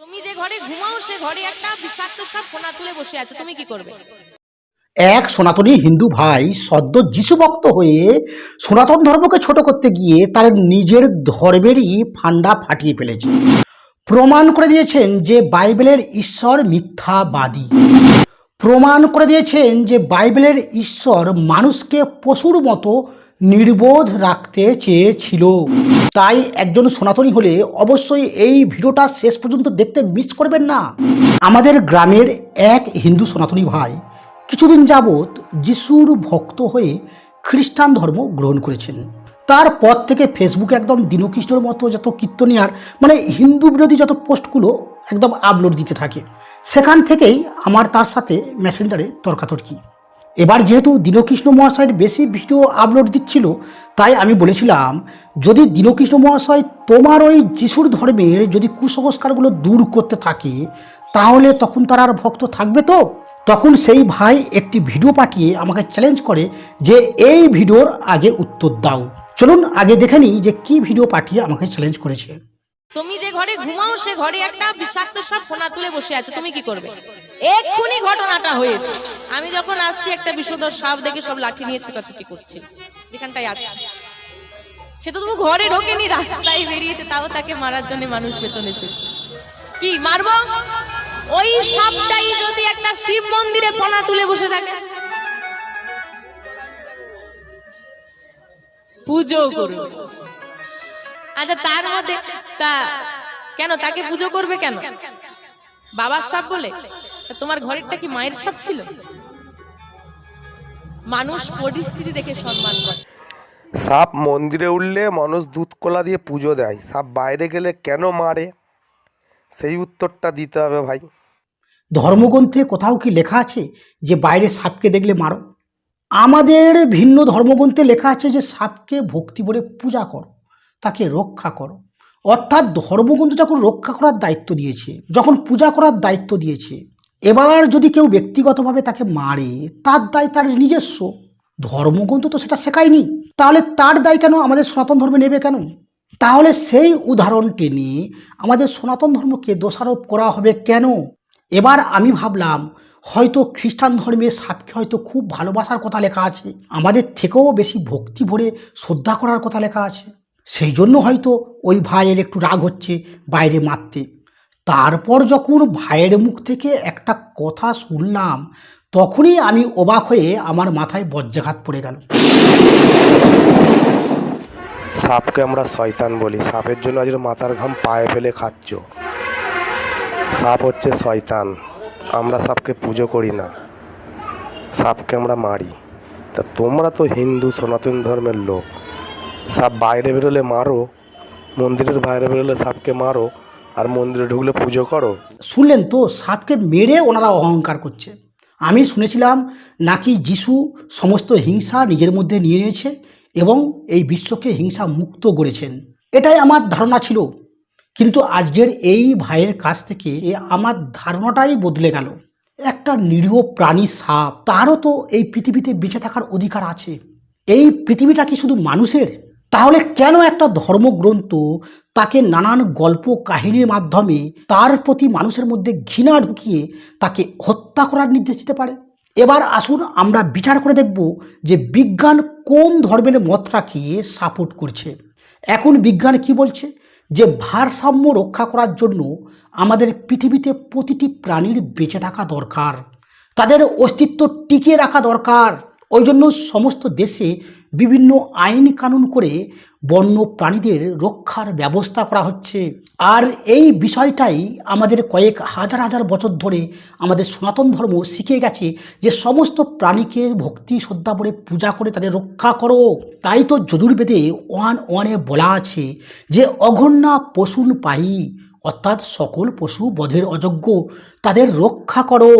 তুমি যে ঘরে ঘুমাও, সে ঘরে একটা বিষাক্ত সাপ সোনা তুলে বসে আছে। তুমি কি করবে? এক সনাতনী হিন্দু ভাই সদ্য যিশু ভক্ত হয়ে সনাতন ধর্মকে ছোট করতে গিয়ে তার নিজের ধর্মেরই ফান্ডা ফাটিয়ে ফেলেছে। প্রমাণ করে দিয়েছেন যে বাইবেলের ঈশ্বর মিথ্যাবাদী। প্রমাণ করে দিয়েছেন যে বাইবেলের ঈশ্বর মানুষকে পশুর মতো নির্বোধ রাখতে চেয়েছিল। তাই একজন সনাতনী হলে অবশ্যই এই ভিডিওটা শেষ পর্যন্ত দেখতে মিস করবেন না। আমাদের গ্রামের এক হিন্দু সনাতনী ভাই কিছুদিন যাবৎ যিশুর ভক্ত হয়ে খ্রিস্টান ধর্ম গ্রহণ করেছেন। তারপর থেকে ফেসবুকে একদম দীনকৃষ্ণর মতো যত কীর্তনিয়ার মানে হিন্দু বিরোধী যত পোস্টগুলো একদম আপলোড দিতে থাকে। সেখান থেকেই আমার তার সাথে মেসেঞ্জারে তর্কাতর্কি। এবার যেহেতু দীনকৃষ্ণ মহাশয়ের বেশি ভিডিও আপলোড দিচ্ছিল, তাই আমি বলেছিলাম, যদি দীনকৃষ্ণ মহাশয় তোমার ওই যিশুর ধর্মের যদি কুসংস্কারগুলো দূর করতে থাকে, তাহলে তখন তার আর ভক্ত থাকবে তো? তখন সেই ভাই একটি ভিডিও পাঠিয়ে আমাকে চ্যালেঞ্জ করে যে, এই ভিডিওর আগে উত্তর দাও। চলুন আগে দেখে নিই যে কি ভিডিও পাঠিয়ে আমাকে চ্যালেঞ্জ করেছে। তুমি যে ঘরে ঘুমাও, সে ঘরে একটা বিষাক্ত সাপ সোনা তুলে বসে আছে, তুমি কি করবে? এক্ষুনি ঘটনাটা হয়েছে। আমি যখন আসছি, একটা বিষধর সাপ দেখে সব লাঠি নিয়ে ছোটাছুটি করছে, যেখানটায় আছে। সে তো তুমি ঘরে ঢোকেনি, রাস্তায় বেরিয়েছে, তাও তাকে মারার জন্য মানুষ পেছনে ছুটছে। কি, মারবো? ওই সাপটাই যদি একটা শিব মন্দিরে ফোনা তুলে বসে থাকে। পুজো করবে। আচ্ছা তার মধ্যে তা কেন? তাকে পুজো করবে কেন? বাবার সাপ বলে? তোমার ঘরেরটা কি মায়ের সাপ ছিল? মানুষ পরিস্থিতি দেখে সম্মান করে। সাপ মন্দিরে উঠলে মানুষ দুধ কলা দিয়ে পুজো দেয়। সাপ বাইরে গেলে কেন মারে? সেই উত্তরটা দিতে হবে ভাই। ধর্মগ্রন্থে কোথাও কি লেখা আছে যে বাইরে সাপকে দেখলে মারো? আমাদের ভিন্ন ধর্মগ্রন্থে লেখা আছে যে সাপকে ভক্তি বলে পূজা করো। তাকে রক্ষা করো। অর্থাৎ ধর্মগ্রন্থ যখন রক্ষা করার দায়িত্ব দিয়েছে, যখন পূজা করার দায়িত্ব দিয়েছে, এবার যদি কেউ ব্যক্তিগতভাবে তাকে মারে, তার দায় তার নিজস্ব। ধর্মগ্রন্থ তো সেটা শেখায়নি। তাহলে তার দায় কেন আমাদের সনাতন ধর্মে নেবে কেন? তাহলে সেই উদাহরণ টেনে আমাদের সনাতন ধর্মকে দোষারোপ করা হবে কেন? এবার আমি ভাবলাম, হয়তো খ্রিস্টান ধর্মে সাপকে হয়তো খুব ভালোবাসার কথা লেখা আছে। আমাদের থেকেও বেশি ভক্তি ভরে শ্রদ্ধা করার কথা লেখা আছে। সেই জন্য হয়তো ওই ভাইয়ের একটু রাগ হচ্ছে বাইরে মারতে। তারপর যখন ভাইয়ের মুখ থেকে একটা কথা শুনলাম, তখনই আমি অবাক হয়ে আমার মাথায় বজ্রাঘাত পড়ে গেল। সাপকে আমরা শয়তান বলি। সাপের জন্য আজ মাথার ঘাম পায়ে ফেলে খাচ্ছ। সাপ হচ্ছে শয়তান। আমরা সাপকে পুজো করি না। সাপকে আমরা মারি। তা তোমরা তো হিন্দু, সনাতন ধর্মের লোক। সাপ বাইরে বেরোলে মারো, মন্দিরের বাইরে বেরোলে সাপকে মারো, আর মন্দিরে ঢুকলে পুজো করো। শুনলেন তো, সাপকে মেরে ওনারা অহংকার করছে। আমি শুনেছিলাম নাকি যিশু সমস্ত হিংসা নিজের মধ্যে নিয়ে নিয়েছে এবং এই বিশ্বকে হিংসা মুক্ত করেছেন। এটাই আমার ধারণা ছিল। কিন্তু আজকের এই ভাইয়ের কাছ থেকে আমার ধারণাটাই বদলে গেল। একটা নিরীহ প্রাণী সাপ, তারও তো এই পৃথিবীতে বেঁচে থাকার অধিকার আছে। এই পৃথিবীটা কি শুধু মানুষের? তাহলে কেন একটা ধর্মগ্রন্থ তাকে নানান গল্প কাহিনীর মাধ্যমে তার প্রতি মানুষের মধ্যে ঘৃণা ঢুকিয়ে তাকে হত্যা করার নির্দেশ দিতে পারে? এবার আসুন আমরা বিচার করে দেখব যে বিজ্ঞান কোন ধর্মের মতটাকে সাপোর্ট করছে। এখন বিজ্ঞান কি বলছে? যে ভারসাম্য রক্ষা করার জন্য আমাদের পৃথিবীতে প্রতিটি প্রাণীর বেঁচে থাকা দরকার। তাদের অস্তিত্ব টিকিয়ে রাখা দরকার। ওই জন্য সমস্ত দেশে বিভিন্ন আইন কানুন করে বন্য প্রাণীদের রক্ষার ব্যবস্থা করা হচ্ছে। আর এই বিষয়টাই আমাদের কয়েক হাজার হাজার বছর ধরে আমাদের সনাতন ধর্ম শিখে গেছে যে সমস্ত প্রাণীকে ভক্তি, শ্রদ্ধা করে পূজা করে তাদের রক্ষা করো। তাই তো যদুর্বেদে ওয়ান ওয়ানে বলা আছে যে অঘন্যা পশুন পাই অর্থাৎ সকল পশু বধের অযোগ্য, তাদের রক্ষা করো।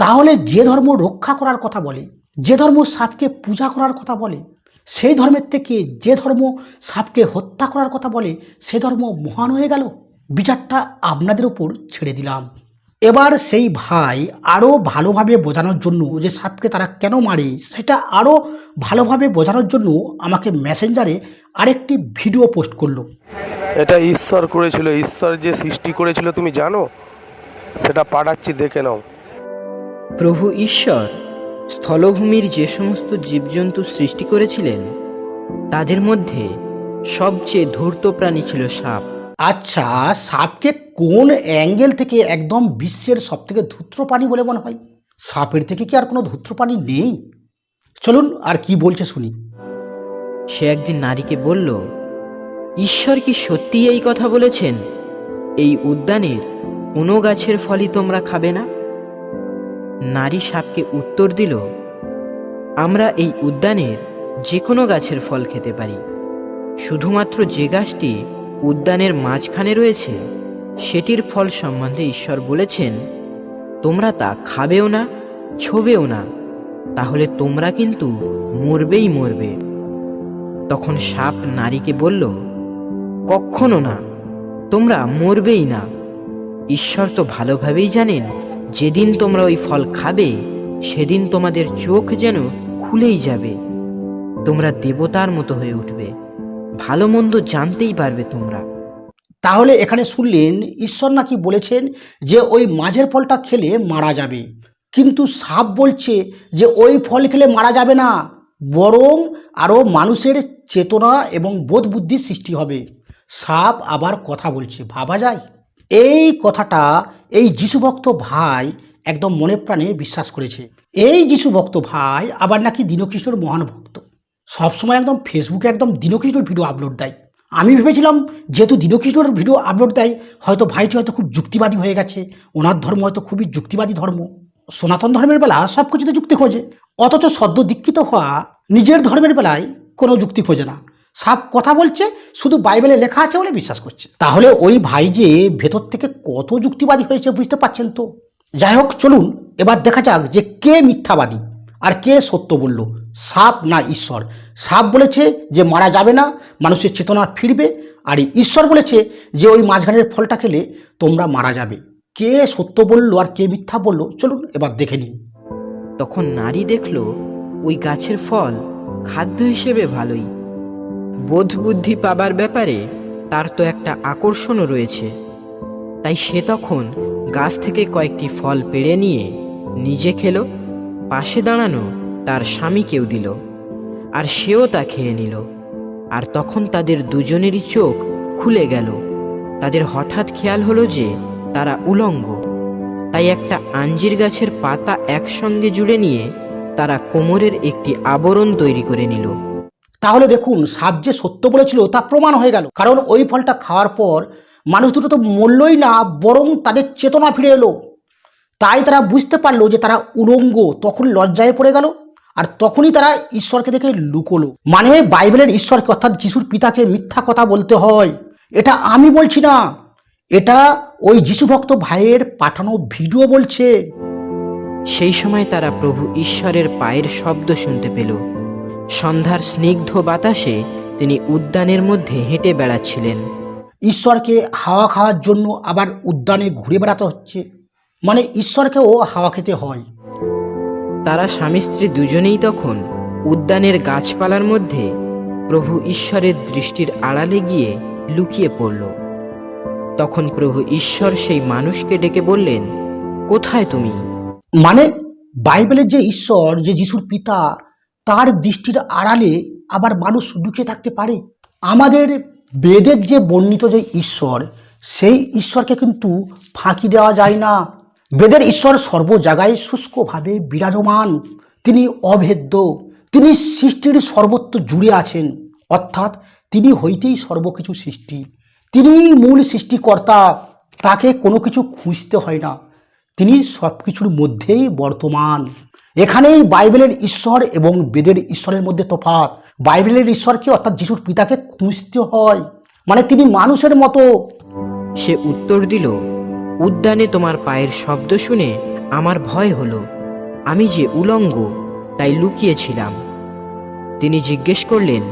তাহলে যে ধর্ম রক্ষা করার কথা বলে যে ধর্ম সাপকে পূজা করার কথা বলে সেই ধর্মের থেকে যে ধর্ম সাপকে হত্যা করার কথা বলে সে ধর্ম মহান হয়ে গেল। বিচারটা আপনাদের উপর ছেড়ে দিলাম। এবার সেই ভাই আরও ভালোভাবে বোঝানোর জন্য যে সাপকে তারা কেন মারে সেটা আরও ভালোভাবে বোঝানোর জন্য আমাকে মেসেঞ্জারে আরেকটি ভিডিও পোস্ট করল। এটা ঈশ্বর করেছিল ঈশ্বর যে সৃষ্টি করেছিল তুমি জানো? সেটা পাঠাচ্ছি দেখে নাও। প্রভু ঈশ্বর স্থলভূমির যে সমস্ত জীবজন্তু সৃষ্টি করেছিলেন তাদের মধ্যে সবচেয়ে ধূর্ত প্রাণী ছিল সাপ। আচ্ছা সাপকে কোন অ্যাঙ্গেল থেকে একদম বিশ্বের সব থেকে ধূত্র প্রাণী বলে মনে হয়? সাপের থেকে কি আর কোনো ধূত্র প্রাণী নেই? চলুন আর কি বলছে শুনি। সে একদিন নারীকে বলল ঈশ্বর কি সত্যিই এই কথা বলেছেন? এই উদ্যানের কোনো গাছের ফলই তোমরা খাবে না? নারী সাপকে উত্তর দিল, আমরা এই উদ্যানের যে কোনো গাছের ফল খেতে পারি। শুধুমাত্র যে গাছটি উদ্যানের মাঝখানে রয়েছে, সেটির ফল সম্বন্ধে ঈশ্বর বলেছেন, তোমরা তা খাবেও না, ছোবেও না, তাহলে তোমরা কিন্তু মরবেই মরবে। তখন সাপ নারীকে বলল কখনো না, তোমরা মরবেই না। ঈশ্বর তো ভালোভাবেই জানেন যেদিন তোমরা ওই ফল খাবে, সেদিন তোমাদের চোখ যেন খুলেই যাবে। তোমরা দেবতার মতো হয়ে উঠবে। ভালো মন্দ জানতেই পারবে তোমরা। তাহলে এখানে শুনলেন, ঈশ্বর নাকি বলেছেন যে ওই মাঝের ফলটা খেলে মারা যাবে। কিন্তু সাপ বলছে যে ওই ফল খেলে মারা যাবে না। বরং আরও মানুষের চেতনা এবং বোধ বুদ্ধির সৃষ্টি হবে। সাপ আবার কথা বলছে। ভাবা যায়? এই কথাটা এই যিশুভক্ত ভাই একদম মনে প্রাণে বিশ্বাস করেছে। এই যিশুভক্ত ভাই আবার নাকি দীনকৃষ্ণর মহান ভক্ত। সবসময় একদম ফেসবুকে একদম দীনকৃষ্ণর ভিডিও আপলোড দেয়। আমি ভেবেছিলাম, যেহেতু দীনকৃষ্ণর ভিডিও আপলোড দেয়, হয়তো ভাইটি হয়তো খুব যুক্তিবাদী হয়ে গেছে, ওনার ধর্ম হয়তো খুবই যুক্তিবাদী ধর্ম। সনাতন ধর্মের বেলা সব কিছুতে যুক্তি খোঁজে, অথচ সদ্য দীক্ষিত হওয়া নিজের ধর্মের বেলায় কোনো যুক্তি খোঁজে না। সাপ কথা বলছে, শুধু বাইবেলে লেখা আছে বলে বিশ্বাস করছে। তাহলে ওই ভাই যে ভেতর থেকে কত যুক্তিবাদী হয়েছে বুঝতে পারছেন তো? যাই হোক, চলুন, এবার দেখা যাক যে কে মিথ্যাবাদী আর কে সত্য বলল। সাপ না ঈশ্বর? সাপ বলেছে যে মারা যাবে না, মানুষের চেতনা ফিরবে, আর ঈশ্বর বলেছে যে ওই মাঝখানের ফলটা খেলে তোমরা মারা যাবে। কে সত্য বলল আর কে মিথ্যা বলল? চলুন, এবার দেখে নিন তখন নারী দেখল, ওই গাছের ফল খাদ্য হিসেবে ভালোই। বোধ বুদ্ধি পাবার ব্যাপারে তার তো একটা আকর্ষণও রয়েছে। তাই সে তখন গাছ থেকে কয়েকটি ফল পেড়ে নিয়ে নিজে খেলো, পাশে দাঁড়ানো তার স্বামীকেও দিল, আর সেও তা খেয়ে নিল। আর তখন তাদের দুজনেরই চোখ খুলে গেল। তাদের হঠাৎ খেয়াল হলো যে তারা উলঙ্গ। তাই একটা আঞ্জির গাছের পাতা একসঙ্গে জুড়ে নিয়ে তারা কোমরের একটি আবরণ তৈরি করে নিল। তাহলে দেখুন, সাপ যে সত্য বলেছিল তা প্রমাণ হয়ে গেল। কারণ ওই ফলটা খাওয়ার পর মানুষ দুটো তো মরলই না, বরং তাদের চেতনা ফিরে এলো। তাই তারা বুঝতে পারল যে তারা উলঙ্গ, তখন লজ্জায় পড়ে গেল, আর তখনই তারা ঈশ্বরকে দেখে লুকোলো। মানে বাইবেলের ঈশ্বরকে, অর্থাৎ যিশুর পিতাকে মিথ্যা কথা বলতে হয়। এটা আমি বলছি না, এটা ওই যিশুভক্ত ভাইয়ের পাঠানো ভিডিও বলছে। সেই সময় তারা প্রভু ঈশ্বরের পায়ের শব্দ শুনতে পেল। সন্ধ্যার স্নিগ্ধ বাতাসে তিনি উদ্যানের মধ্যে হেঁটে বেড়াচ্ছিলেন। ঈশ্বরকে হাওয়া খাওয়ার জন্য আবার উদ্যানে ঘুরে বেড়াতে হচ্ছে। মানে ঈশ্বরকেও হাওয়া খেতে হয়। তারা স্বামী স্ত্রী দুজনেই তখন উদ্যানের গাছপালার মধ্যে প্রভু ঈশ্বরের দৃষ্টির আড়ালে গিয়ে লুকিয়ে পড়ল। তখন প্রভু ঈশ্বর সেই মানুষকে ডেকে বললেন কোথায় তুমি? মানে বাইবেলের যে ঈশ্বর যে যিশুর পিতা তার দৃষ্টির আড়ালে আবার মানুষ লুকিয়ে থাকতে পারে। আমাদের বেদের যে বর্ণিত যে ঈশ্বর, সেই ঈশ্বরকে কিন্তু ফাঁকি দেওয়া যায় না। বেদের ঈশ্বর সর্ব জায়গায় শুষ্কভাবে বিরাজমান। তিনি অভেদ্য। তিনি সৃষ্টির সর্বত্র জুড়ে আছেন। অর্থাৎ তিনি হইতেই সর্বকিছু সৃষ্টি। তিনি মূল সৃষ্টিকর্তা। তাকে কোনো কিছু খুঁজতে হয় না। তিনি সব কিছুর মধ্যেই বর্তমান। এখানেই বাইবেলের ঈশ্বর এবং বেদের ঈশ্বরের মধ্যে তফাৎ। বাইবেলের ঈশ্বরকে অর্থাৎ যিশুর পিতাকে খুঁজতে হয়। মানে তিনি মানুষের মতো। সে উত্তর দিল, উদ্যানে তোমার পায়ের শব্দ শুনে আমার ভয় হলো। আমি যে উলঙ্গ, তাই লুকিয়েছিলাম। তিনি জিজ্ঞেস করলেন,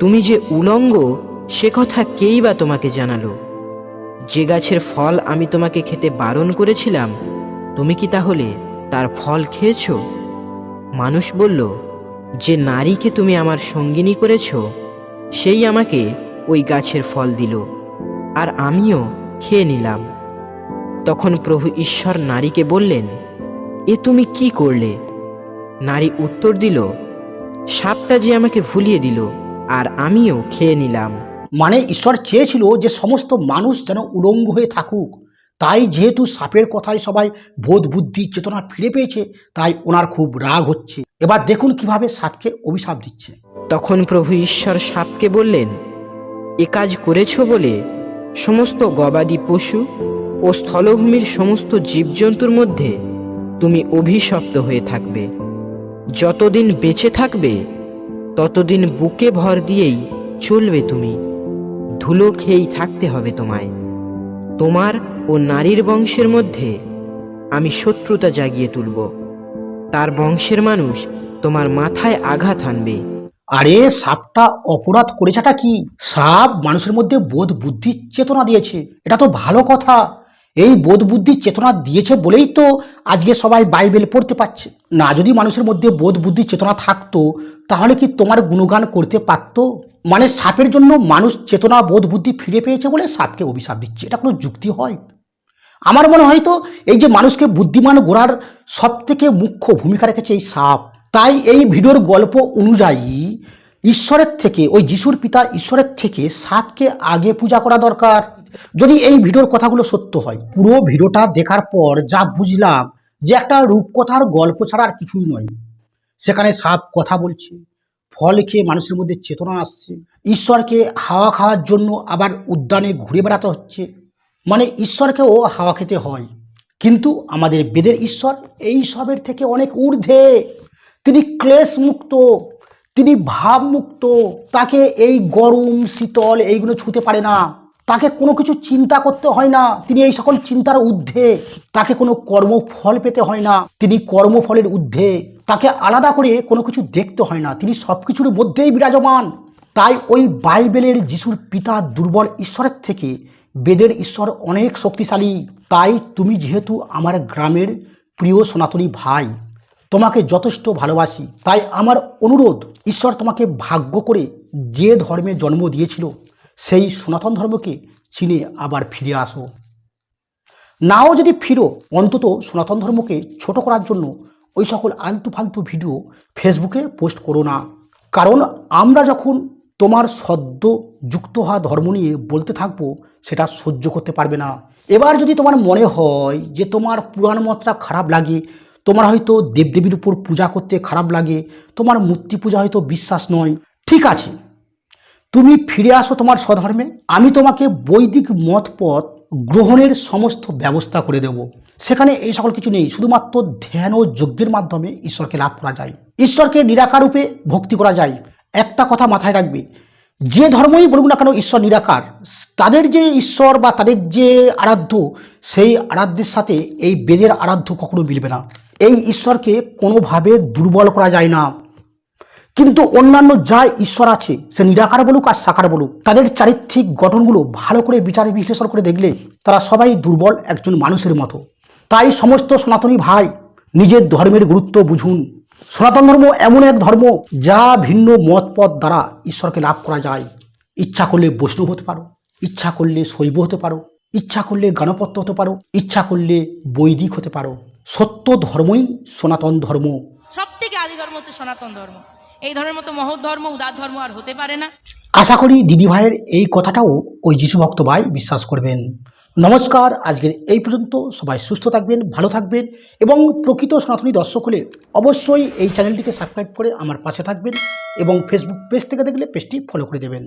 তুমি যে উলঙ্গ, সে কথা কেই বা তোমাকে জানালো? যে গাছের ফল আমি তোমাকে খেতে বারণ করেছিলাম, তুমি কি তাহলে তার ফল খেয়েছো? মানুষ বলল, যে নারীকে তুমি আমার সঙ্গিনী করেছ, সেই আমাকে ওই গাছের ফল দিল, আর আমিও খেয়ে নিলাম। তখন প্রভু ঈশ্বর নারীকে বললেন, এ তুমি কি করলে? নারী উত্তর দিল, সাপটা যে আমাকে ভুলিয়ে দিল, আর আমিও খেয়ে নিলাম। মানে ঈশ্বর চেয়েছিল যে সমস্ত মানুষ যেন উলঙ্গ হয়ে থাকুক। তাই যেহেতু সাপের কথায় সবাই বোধ বুদ্ধি চেতনা ফিরে পেয়েছে, তাই ওনার খুব রাগ হচ্ছে। এবার দেখুন কীভাবে সাপকে অভিশাপ দিচ্ছে। তখন প্রভু ঈশ্বর সাপকে বললেন, এ কাজ করেছ বলে সমস্ত গবাদি পশু ও স্থলভূমির সমস্ত জীবজন্তুর মধ্যে তুমি অভিশপ্ত হয়ে থাকবে। যতদিন বেঁচে থাকবে, ততদিন বুকে ভর দিয়েই চলবে তুমি। ধুলো খেয়েই থাকতে হবে তোমায়। তোমার ও নারীর বংশের মধ্যে আমি শত্রুতা জাগিয়ে তুলব। তার বংশের মানুষ তোমার মাথায় আঘাত আনবে। আরে, সাপটা অপরাধ করেছেটা কি? সাপ মানুষের মধ্যে বোধ বুদ্ধির চেতনা দিয়েছে। এটা তো ভালো কথা। এই বোধ বুদ্ধির চেতনা দিয়েছে বলেই তো আজকে সবাই বাইবেল পড়তে পারছে। না, যদি মানুষের মধ্যে বোধ বুদ্ধির চেতনা থাকতো, তাহলে কি তোমার গুণগান করতে পারতো? মানে সাপের জন্য মানুষ চেতনা বোধ বুদ্ধি ফিরে পেয়েছে বলে সাপকে অভিশাপ দিচ্ছে? এটা কোনো যুক্তি হয়? আমার মনে হয় তো এই যে মানুষকে বুদ্ধিমান গোড়ার সব থেকে মুখ্য ভূমিকা রেখেছে এই সাপ, তাই এই ভিডিওর গল্প অনুযায়ী ঈশ্বরের থেকে, ওই যিশুর পিতা ঈশ্বরের থেকে সাপকে আগে পূজা করা দরকার। যদি এই ভিডিওর কথাগুলো সত্য হয়, পুরো ভিডিওটা দেখার পর যা বুঝলাম যে একটা রূপকথার গল্প ছাড়া আর কিছুই নয়। সেখানে সাপ কথা বলছে, ফল খেয়ে মানুষের মধ্যে চেতনা আসছে, ঈশ্বরকে হাওয়া খাওয়ার জন্য আবার উদ্যানে ঘুরে বেড়াতে হচ্ছে। মানে ঈশ্বরকেও হাওয়া খেতে হয়। কিন্তু আমাদের বেদের ঈশ্বর এই সবের থেকে অনেক ঊর্ধ্বে। তিনি ক্লেশ মুক্ত তিনি ভাবমুক্ত, তাকে এই গরম, শীতল এইগুলো ছুঁতে পারে না। তাকে কোনো কিছু চিন্তা করতে হয় না। তিনি এই সকল চিন্তার ঊর্ধ্বে। তাকে কোনো কর্মফল পেতে হয় না। তিনি কর্মফলের ঊর্ধ্বে। তাকে আলাদা করে কোনো কিছু দেখতে হয় না। তিনি সব কিছুর মধ্যেই বিরাজমান। তাই ওই বাইবেলের যিশুর পিতা দুর্বল ঈশ্বরের থেকে বেদের ঈশ্বর অনেক শক্তিশালী। তাই তুমি যেহেতু আমার গ্রামের প্রিয় সনাতনী ভাই, তোমাকে যথেষ্ট ভালোবাসি। তাই আমার অনুরোধ, ঈশ্বর তোমাকে ভাগ্য করে যে ধর্মে জন্ম দিয়েছিল সেই সনাতন ধর্মকে চিনে আবার ফিরে আসো। নাও যদি ফিরো, অন্তত সনাতন ধর্মকে ছোট করার জন্য ওই সকল আলতু ফালতু ভিডিও ফেসবুকে পোস্ট করো না। কারণ আমরা যখন তোমার সদ্য যুক্ত হওয়া ধর্ম নিয়ে বলতে থাকব, সেটা সহ্য করতে পারবে না। এবার যদি তোমার মনে হয় যে তোমার পুরাণ মতটা খারাপ লাগে, তোমার হয়তো দেবদেবীর উপর পূজা করতে খারাপ লাগে, তোমার মূর্তি পূজা হয়তো বিশ্বাস নয়, ঠিক আছে। তুমি ফিরে আসো তোমার স্বধর্মে, আমি তোমাকে বৈদিক মত পথ গ্রহণের সমস্ত ব্যবস্থা করে দেব। সেখানে এই সকল কিছু নেই, শুধুমাত্র ধ্যান ও যজ্ঞের মাধ্যমে ঈশ্বরকে লাভ করা যায়। ঈশ্বরকে নিরাকার রূপে ভক্তি করা যায়। একটা কথা মাথায় রাখবে, যে ধর্মই বলুক না কেন ঈশ্বর নিরাকার, তাদের যে ঈশ্বর বা তাদের যে আরাধ্য, সেই আরাধ্যের সাথে এই বেদের আরাধ্য কখনো মিলবে না। এই ঈশ্বরকে কোনোভাবে দুর্বল করা যায় না। কিন্তু অন্যান্য যা ঈশ্বর আছে, সে নিরাকার বলুক আর সাকার বলুক, তাদের চারিত্রিক গঠনগুলো ভালো করে বিচারে বিশ্লেষণ করে দেখলে তারা সবাই দুর্বল একজন মানুষের মতো। তাই সমস্ত সনাতনী ভাই নিজের ধর্মের গুরুত্ব বুঝুন। সনাতন ধর্ম এমন এক ধর্ম যা ভিন্ন মত পথ দ্বারা ঈশ্বরকে লাভ করা যায়। ইচ্ছা করলে বৈষ্ণব হতে পারো, ইচ্ছা করলে শৈব হতে পারো, ইচ্ছা করলে গণপত্য হতে পারো, ইচ্ছা করলে বৈদিক হতে পারো। সত্য ধর্মই সনাতন ধর্ম। সব থেকে আদি ধর্ম হচ্ছে সনাতন ধর্ম। এই ধরনের মতো মহৎ ধর্ম, উদার ধর্ম আর হতে পারে না। আশা করি দিদি ভাইয়ের এই কথাটাও ওই যিশু ভক্ত ভাই বিশ্বাস করবেন। নমস্কার, আজকের এই পর্যন্ত সবাই সুস্থ থাকবেন, ভালো থাকবেন এবং প্রকৃত সনাতনী দর্শক হলে অবশ্যই এই চ্যানেলটিকে সাবস্ক্রাইব করে আমার পাশে থাকবেন এবং ফেসবুক পেজ থেকে দেখলে পেজটি ফলো করে দেবেন।